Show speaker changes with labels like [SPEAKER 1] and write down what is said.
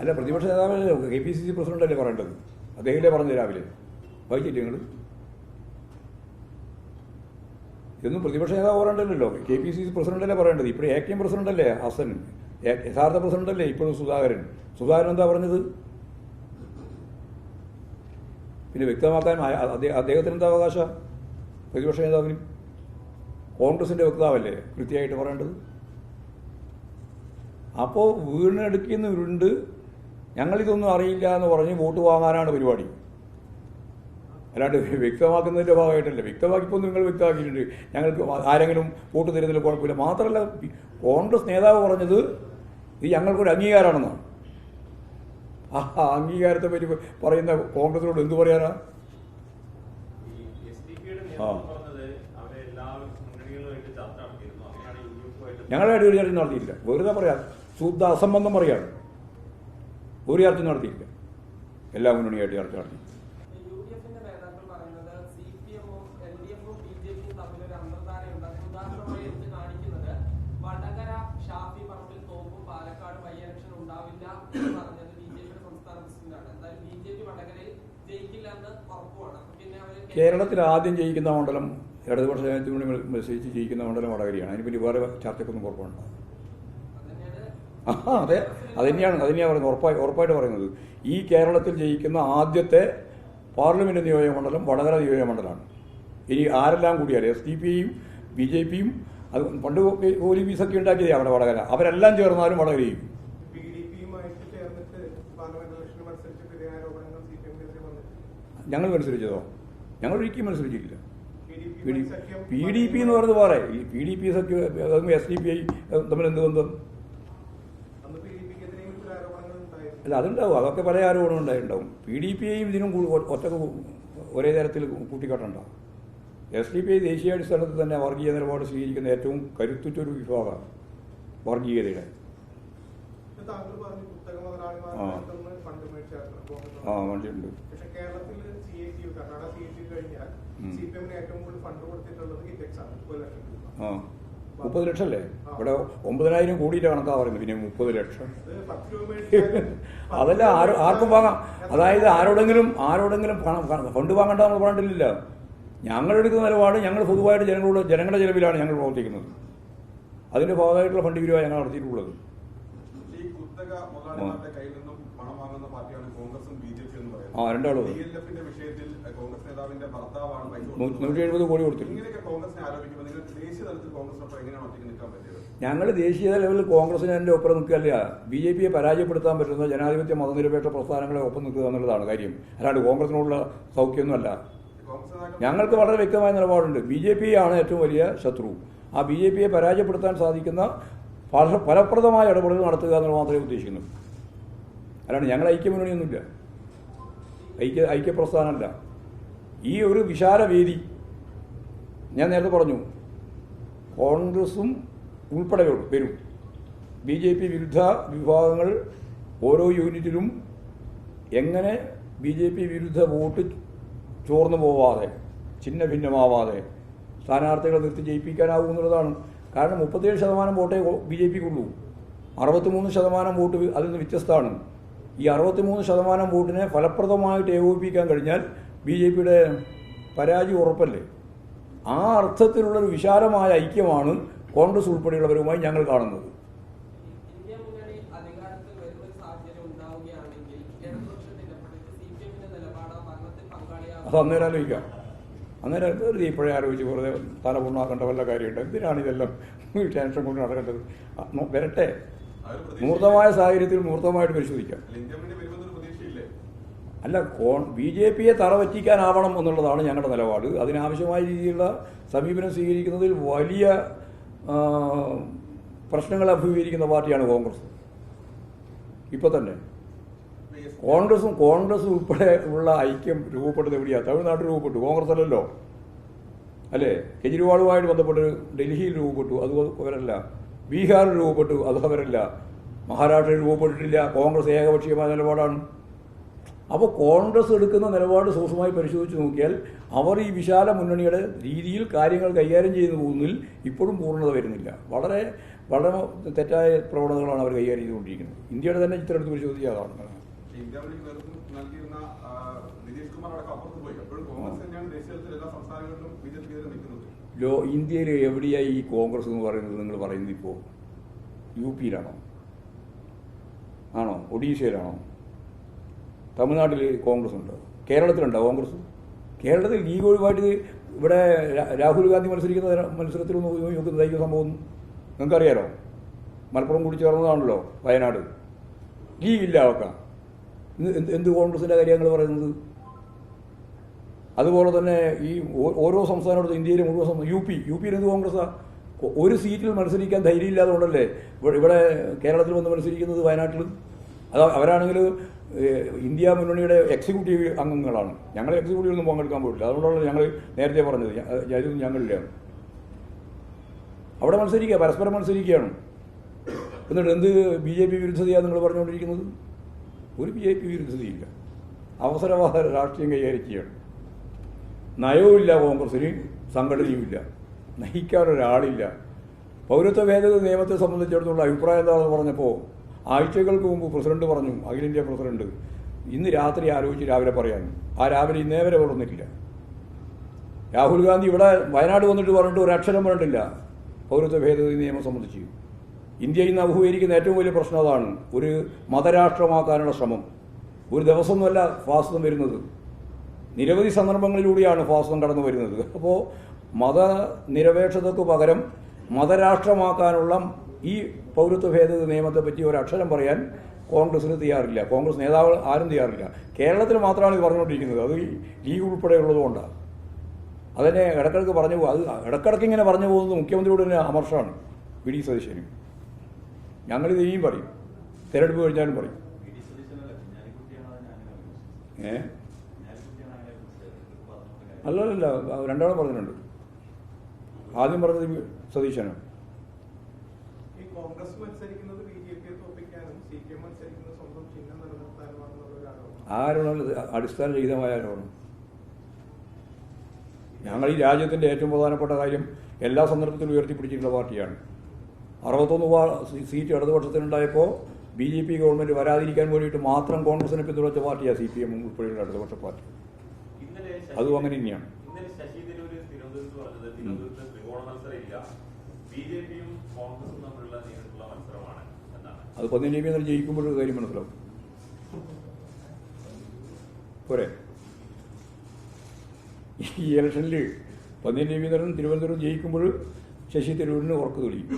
[SPEAKER 1] അല്ല പ്രതിപക്ഷ നേതാവല്ലേ കെ പി സി സി പ്രസിഡന്റല്ലേ പറയേണ്ടത്? അദ്ദേഹത്തിലേ പറഞ്ഞു രാവിലെ. വായിച്ചില്ലേ നിങ്ങൾ ഇതൊന്നും പ്രതിപക്ഷ നേതാവ് പറയേണ്ടല്ലോ കെ പി സി സി പ്രസിഡന്റല്ലേ പറയേണ്ടത്? കെ എം പ്രസിഡന്റല്ലേ ഹസൻ? യഥാർത്ഥ പ്രസിഡന്റല്ലേ ഇപ്പോഴും സുധാകരൻ? സുധാകരൻ എന്താ പറഞ്ഞത്? പിന്നെ വ്യക്തമാക്കാൻ അദ്ദേഹത്തിന് എന്താ അവകാശ? പ്രതിപക്ഷ നേതാവിനും? കോൺഗ്രസിന്റെ വക്താവല്ലേ കൃത്യമായിട്ട് പറയേണ്ടത്? അപ്പോൾ വീണെടുക്കുന്നവരുണ്ട് ഞങ്ങളിതൊന്നും അറിയില്ല എന്ന് പറഞ്ഞ് വോട്ട് വാങ്ങാനാണ് പരിപാടി. അല്ലാണ്ട് വ്യക്തമാക്കുന്നതിന്റെ ഭാഗമായിട്ടല്ല. വ്യക്തമാക്കിപ്പോൾ നിങ്ങൾ വ്യക്തമാക്കിയിട്ടുണ്ട്. ഞങ്ങൾക്ക് ആരെങ്കിലും വോട്ട് തരുന്നതിൽ കുഴപ്പമില്ല. മാത്രമല്ല കോൺഗ്രസ് നേതാവ് പറഞ്ഞത് ഇത് ഞങ്ങൾക്കൊരു അംഗീകാരമാണെന്നാണ്. ആ അംഗീകാരത്തെ പറ്റി പറയുന്ന കോൺഗ്രസിനോട് എന്തു പറയാനാ? ആ. ഞങ്ങളായിട്ട് ഒരു ചർച്ച നടത്തിയില്ല വെറുതെ പറയാം. ശുദ്ധ അസംബന്ധം പറയാണ്. ഒരു ചർച്ച നടത്തിയില്ല എല്ലാ മുന്നണിയായിട്ട് ചർച്ച നടത്തി. കേരളത്തിൽ ആദ്യം ജയിക്കുന്ന മണ്ഡലം ഇടതുപക്ഷ ജനത്തിന് മത്സരിച്ച് ജയിക്കുന്ന മണ്ഡലം വടകരയാണ്. അതിനെപ്പറ്റി വേറെ ചർച്ചയ്ക്കൊന്നും കുഴപ്പമുണ്ട്
[SPEAKER 2] അതന്നെയാണ്
[SPEAKER 1] ആ അതെ അതുതന്നെയാണ് അതുതന്നെയാണ് പറയുന്നത് ഉറപ്പായി ഉറപ്പായിട്ട് പറയുന്നത് ഈ കേരളത്തിൽ ജയിക്കുന്ന ആദ്യത്തെ പാർലമെന്റ് നിയോജക മണ്ഡലം വടകര നിയോജക മണ്ഡലമാണ് ഇനി ആരെല്ലാം കൂടിയാൽ എസ് ഡി പിയും ബി ജെ പിയും അത് പണ്ട് പോലീസ് ഫീസൊക്കെ ഉണ്ടാക്കിയതേ അവിടെ വടകര അവരെല്ലാം ചേർന്നാലും
[SPEAKER 3] വടകരയും
[SPEAKER 1] ഞങ്ങൾ മത്സരിച്ചതോ ഞങ്ങൾ ഒരിക്കലും മത്സരിച്ചിട്ടില്ല
[SPEAKER 3] പി ഡി
[SPEAKER 1] പി എന്ന് പറയുന്നത് പറയാം ഈ പി ഡി പി സഖ്യം എസ് ഡി പി ഐ തമ്മിൽ എന്ത് ബന്ധം അല്ല അതുണ്ടാവും. അതൊക്കെ പല ആരോപണം ഉണ്ടായിട്ടുണ്ടാവും പി ഡി പി ഐയും ഇതിനും ഒറ്റ ഒറ്റയ്ക്ക് ഒരേ തരത്തിൽ കൂട്ടിക്കാട്ടുണ്ടാവും എസ് ഡി പി ഐ ദേശീയാടിസ്ഥാനത്തിൽ തന്നെ വർഗീയ നിലപാട് സ്വീകരിക്കുന്ന ഏറ്റവും കരുത്തുറ്റൊരു വിഭാഗമാണ് വർഗീയതയുടെ. ആ. വണ്ടിയുണ്ട്. ആ. മുപ്പത് ലക്ഷം അല്ലേ? ഇവിടെ ഒമ്പതിനായിരം കോടിയുടെ കണക്കാ പറയുന്നത്. പിന്നെ മുപ്പത് ലക്ഷം. അതല്ല ആരോ ആർക്കും വാങ്ങാം. അതായത് ആരോടെങ്കിലും ആരോടെങ്കിലും ഫണ്ട് വാങ്ങണ്ട നമ്മൾ പറഞ്ഞിട്ടില്ല ഞങ്ങൾ എടുക്കുന്ന നിലപാട് ഞങ്ങൾ പൊതുവായിട്ട് ജനങ്ങളോട് ജനങ്ങളുടെ ചെലവിലാണ് ഞങ്ങൾ പ്രവർത്തിക്കുന്നത്. അതിന്റെ ഭാഗമായിട്ടുള്ള ഫണ്ട് പിരിവാണ് ഞങ്ങൾ നടത്തിയിട്ടുള്ളത്. നൂറ്റി എഴുപത് കോടി
[SPEAKER 4] പറ്റിയത്?
[SPEAKER 1] ഞങ്ങൾ ദേശീയ ലെവലിൽ കോൺഗ്രസിന് എന്റെ ഒപ്പം നിൽക്കുകയല്ല ബി ജെ പിയെ പരാജയപ്പെടുത്താൻ പറ്റുന്ന ജനാധിപത്യ മതനിരപേക്ഷ പ്രസ്ഥാനങ്ങളെ ഒപ്പം നിൽക്കുക എന്നുള്ളതാണ് കാര്യം. അല്ലാണ്ട് കോൺഗ്രസിനോടുള്ള സൗഖ്യമൊന്നുമല്ല. ഞങ്ങൾക്ക് വളരെ വ്യക്തമായ നിലപാടുണ്ട്. ബി ജെ പി ആണ് ഏറ്റവും വലിയ ശത്രു. ആ ബി ജെ പിയെ പരാജയപ്പെടുത്താൻ സാധിക്കുന്ന ഫല ഫലപ്രദമായ ഇടപെടലുകൾ നടത്തുക എന്നുള്ളത് മാത്രമേ ഉദ്ദേശിക്കുന്നു അല്ലാണ്ട് ഞങ്ങൾ ഐക്യമുന്നണിയൊന്നുമില്ല. ഐക്യ ഐക്യപ്രസ്ഥാനമല്ല. ഈ ഒരു വിശാല വേദി ഞാൻ നേരത്തെ പറഞ്ഞു കോൺഗ്രസും ഉൾപ്പെടെ വരും ബി ജെ പി വിരുദ്ധ വിഭാഗങ്ങൾ ഓരോ യൂണിറ്റിലും എങ്ങനെ ബി ജെ പി വിരുദ്ധ വോട്ട് ചോർന്നു പോവാതെ ഛിന്ന ഭിന്നമാവാതെ സ്ഥാനാർത്ഥികളെ നിർത്തി ജയിപ്പിക്കാനാവും എന്നുള്ളതാണ് കാരണം മുപ്പത്തേഴ് ശതമാനം വോട്ടേ ബി ജെ പിക്കുള്ളൂ. അറുപത്തിമൂന്ന് ശതമാനം വോട്ട് അതിൽ നിന്ന് വ്യത്യസ്തമാണ്. ഈ അറുപത്തിമൂന്ന് ശതമാനം വോട്ടിനെ ഫലപ്രദമായിട്ട് ഏകോപിപ്പിക്കാൻ കഴിഞ്ഞാൽ ബി ജെ പിയുടെ പരാജയം ഉറപ്പല്ലേ? ആ അർത്ഥത്തിലുള്ളൊരു വിശാലമായ ഐക്യമാണ് കോൺഗ്രസ് ഉൾപ്പെടെയുള്ളവരുമായി ഞങ്ങൾ കാണുന്നത്. അത് അന്നേരം ആലോചിക്കാം. അന്നേരം വെറുതെ ഇപ്പോഴേ ആലോചിച്ച് വെറുതെ തല പുണ്ണാക്കേണ്ട വല്ല കാര്യമുണ്ട്. എന്തിനാണ് ഇതെല്ലാം ടെൻഷൻ കൊണ്ട് നടക്കേണ്ടത്? വരട്ടെ. മൂർത്തമായ സാഹചര്യത്തിൽ മൂർത്തമായിട്ട് പരിശോധിക്കാം.
[SPEAKER 4] അല്ല,
[SPEAKER 1] കോൺ ബി ജെ പിയെ തറവറ്റിക്കാനാവണം എന്നുള്ളതാണ് ഞങ്ങളുടെ നിലപാട്. അതിനാവശ്യമായ രീതിയിലുള്ള സമീപനം സ്വീകരിക്കുന്നതിൽ വലിയ പ്രശ്നങ്ങൾ അഭിമുഖീകരിക്കുന്ന പാർട്ടിയാണ് കോൺഗ്രസ്. ഇപ്പോൾ തന്നെ. കോൺഗ്രസും കോൺഗ്രസും ഉൾപ്പെടെ ഉള്ള ഐക്യം രൂപപ്പെട്ടത് എവിടെയാണ് തമിഴ്നാട്ടിൽ രൂപപ്പെട്ടു കോൺഗ്രസ് അല്ലല്ലോ. അല്ലേ? കെജ്രിവാളുമായിട്ട് ബന്ധപ്പെട്ട് ഡൽഹിയിൽ രൂപപ്പെട്ടു അത് അവരല്ല. ബീഹാറിൽ രൂപപ്പെട്ടു അത് അവരല്ല. മഹാരാഷ്ട്രയിൽ രൂപപ്പെട്ടിട്ടില്ല കോൺഗ്രസ് ഏകപക്ഷീയമായ നിലപാടാണ്. അപ്പോൾ കോൺഗ്രസ് എടുക്കുന്ന നിലപാട് സൂക്ഷ്മമായി പരിശോധിച്ച് നോക്കിയാൽ അവർ ഈ വിശാല മുന്നണിയുടെ രീതിയിൽ കാര്യങ്ങൾ കൈകാര്യം ചെയ്തു പോകുന്നതിൽ ഇപ്പോഴും പൂർണത വരുന്നില്ല. വളരെ വളരെ തെറ്റായ പ്രവണതകളാണ് അവർ കൈകാര്യം ചെയ്തുകൊണ്ടിരിക്കുന്നത്. ഇന്ത്യയുടെ തന്നെ ചിത്രം എടുത്ത് പരിശോധിക്കുക അതാണ്
[SPEAKER 4] ഇന്ത്യ മുന്നണിക്ക് നേതൃത്വം നൽകിയിരുന്ന നിതീഷ് കുമാർ അടക്കം അപ്പുറത്ത് പോയി. അപ്പോഴും കോൺഗ്രസ് തന്നെയാണ് ദേശീയ തലത്തിൽ എല്ലാ സംസ്ഥാനങ്ങളിലും ബി ജെ പി നിൽക്കുന്നത്.
[SPEAKER 1] ലോ ഇന്ത്യയിൽ എവിടെയായി ഈ കോൺഗ്രസ് എന്ന് പറയുന്നത് നിങ്ങൾ പറയുന്നത് ഇപ്പോൾ യു പിയിലാണോ? ആണോ? ഒഡീഷയിലാണോ? തമിഴ്നാട്ടിൽ കോൺഗ്രസ് ഉണ്ടോ. കേരളത്തിലുണ്ടോ കോൺഗ്രസ്? കേരളത്തിൽ ലീഗ് ഒഴിവായിട്ട് ഇവിടെ രാഹുൽ ഗാന്ധി മത്സരിക്കുന്ന മത്സരത്തിലൊന്നും നോക്കുന്നതായിരിക്കും സംഭവം നിങ്ങൾക്കറിയാലോ? മലപ്പുറം കൂടി ചേർന്നതാണല്ലോ വയനാട്. ലീഗ് ഇല്ല അവക്ക എന്ത് കോൺഗ്രസിന്റെ കാര്യങ്ങൾ പറയുന്നത്? അതുപോലെ തന്നെ ഈ ഓരോ സംസ്ഥാനത്തും ഇന്ത്യയിലെ മുഴുവൻ സംസ്ഥാനം യു പി യു പിയിൽ എന്ത് കോൺഗ്രസ്സാണ് ഒരു സീറ്റിൽ മത്സരിക്കാൻ ധൈര്യമില്ലാതെ കൊണ്ടല്ലേ ഇവിടെ കേരളത്തിൽ വന്ന് മത്സരിക്കുന്നത് വയനാട്ടിൽ അത് അവരാണെങ്കിൽ ഇന്ത്യ മുന്നണിയുടെ എക്സിക്യൂട്ടീവ് അംഗങ്ങളാണ്. ഞങ്ങൾ എക്സിക്യൂട്ടീവിലൊന്നും പങ്കെടുക്കാൻ പോയിട്ടില്ല. അതുകൊണ്ടാണ് ഞങ്ങൾ നേരത്തെ പറഞ്ഞത്. ഞാനിതൊന്നും ഞങ്ങളിലാണ് അവിടെ മത്സരിക്കുക പരസ്പരം മത്സരിക്കുകയാണ്. എന്നിട്ട് എന്ത് ബി ജെ പി വിരുദ്ധതയാണ് നിങ്ങൾ പറഞ്ഞുകൊണ്ടിരിക്കുന്നത്? ഒരു ബി ജെ പി വിരുദ്ധതയില്ല. അവസരവാദ രാഷ്ട്രീയം കൈകാര്യം നയവുമില്ല കോൺഗ്രസിന് സംഘടനയുമില്ല. നയിക്കാൻ ഒരാളില്ല പൗരത്വ ഭേദഗതി നിയമത്തെ സംബന്ധിച്ചിടത്തോളം അഭിപ്രായം എന്താണെന്ന് പറഞ്ഞപ്പോൾ ആഴ്ചകൾക്ക് മുമ്പ് പ്രസിഡന്റ് പറഞ്ഞു അഖിലേന്ത്യാ പ്രസിഡന്റ് ഇന്ന് രാത്രി ആലോചിച്ച് രാവിലെ പറയാൻ. ആ രാവിലെ ഇന്നേ വരെ പറഞ്ഞിട്ടില്ല രാഹുൽ ഗാന്ധി ഇവിടെ വയനാട് വന്നിട്ട് പറഞ്ഞിട്ട് ഒരു അക്ഷരം പറഞ്ഞിട്ടില്ല. പൗരത്വ ഭേദഗതി നിയമം സംബന്ധിച്ച്. ഇന്ത്യ ഇന്ന് അഭിമുഖീകരിക്കുന്ന ഏറ്റവും വലിയ പ്രശ്നം അതാണ് ഒരു മതരാഷ്ട്രമാക്കാനുള്ള ശ്രമം. ഒരു ദിവസമൊന്നുമല്ല ഫാസ്തം വരുന്നത്. നിരവധി സന്ദർഭങ്ങളിലൂടെയാണ് ഫാസ്തം കടന്നു വരുന്നത്. അപ്പോൾ മതനിരപേക്ഷതയ്ക്ക് പകരം മതരാഷ്ട്രമാക്കാനുള്ള ഈ പൗരത്വ ഭേദഗതി നിയമത്തെ പറ്റി ഒരു അക്ഷരം പറയാൻ കോൺഗ്രസിന് തയ്യാറില്ല. കോൺഗ്രസ് നേതാവ് ആരും തയ്യാറില്ല. കേരളത്തിൽ മാത്രമാണ് ഇത് പറഞ്ഞുകൊണ്ടിരിക്കുന്നത്. അത് ലീഗ് ഉൾപ്പെടെയുള്ളതുകൊണ്ടാണ് അതിനെ ഇടക്കിടക്ക് പറഞ്ഞു പോകും അത് ഇടക്കിടക്ക് ഇങ്ങനെ പറഞ്ഞു പോകുന്നത് മുഖ്യമന്ത്രിയോട് തന്നെ അമർഷമാണ് വി. ഡി. സതീശനും. ഞങ്ങളിത് ഇനിയും പറയും. തിരഞ്ഞെടുപ്പ് കഴിഞ്ഞാലും പറയും. ഏ? അല്ലല്ല രണ്ടാളും പറഞ്ഞിട്ടുണ്ട്. ആദ്യം പറഞ്ഞത് സതീശനാണ്.
[SPEAKER 3] ഈ അടിസ്ഥാന രഹിതമായ
[SPEAKER 1] ആരോടാണ് അടിസ്ഥാനരഹിതമായ ആരോപണം. ഞങ്ങൾ ഈ രാജ്യത്തിന്റെ ഏറ്റവും പ്രധാനപ്പെട്ട കാര്യം എല്ലാ സന്ദർഭത്തിലും ഉയർത്തിപ്പിടിച്ചിട്ടുള്ള പാർട്ടിയാണ്. അറുപത്തൊന്ന് സീറ്റ് ഇടതുപക്ഷത്തിനുണ്ടായപ്പോൾ ബി ജെ പി ഗവൺമെന്റ് വരാതിരിക്കാൻ വേണ്ടിയിട്ട് മാത്രം കോൺഗ്രസിനെ പിന്തുണച്ച പാർട്ടിയാണ് സി പി എം ഉൾപ്പെടെയുള്ള ഇടതുപക്ഷ പാർട്ടി. അതും അങ്ങനെ തന്നെയാണ്. അത് പതിനഞ്ച് ബി ജയിക്കുമ്പോഴൊരു കാര്യം മനസ്സിലാവും. പോരെ. ഈ ഇലക്ഷനിൽ പതിനഞ്ച് ബി തിരുവനന്തപുരം ജയിക്കുമ്പോൾ ശശി തരൂരിന് ഉറക്കു തെളിയും.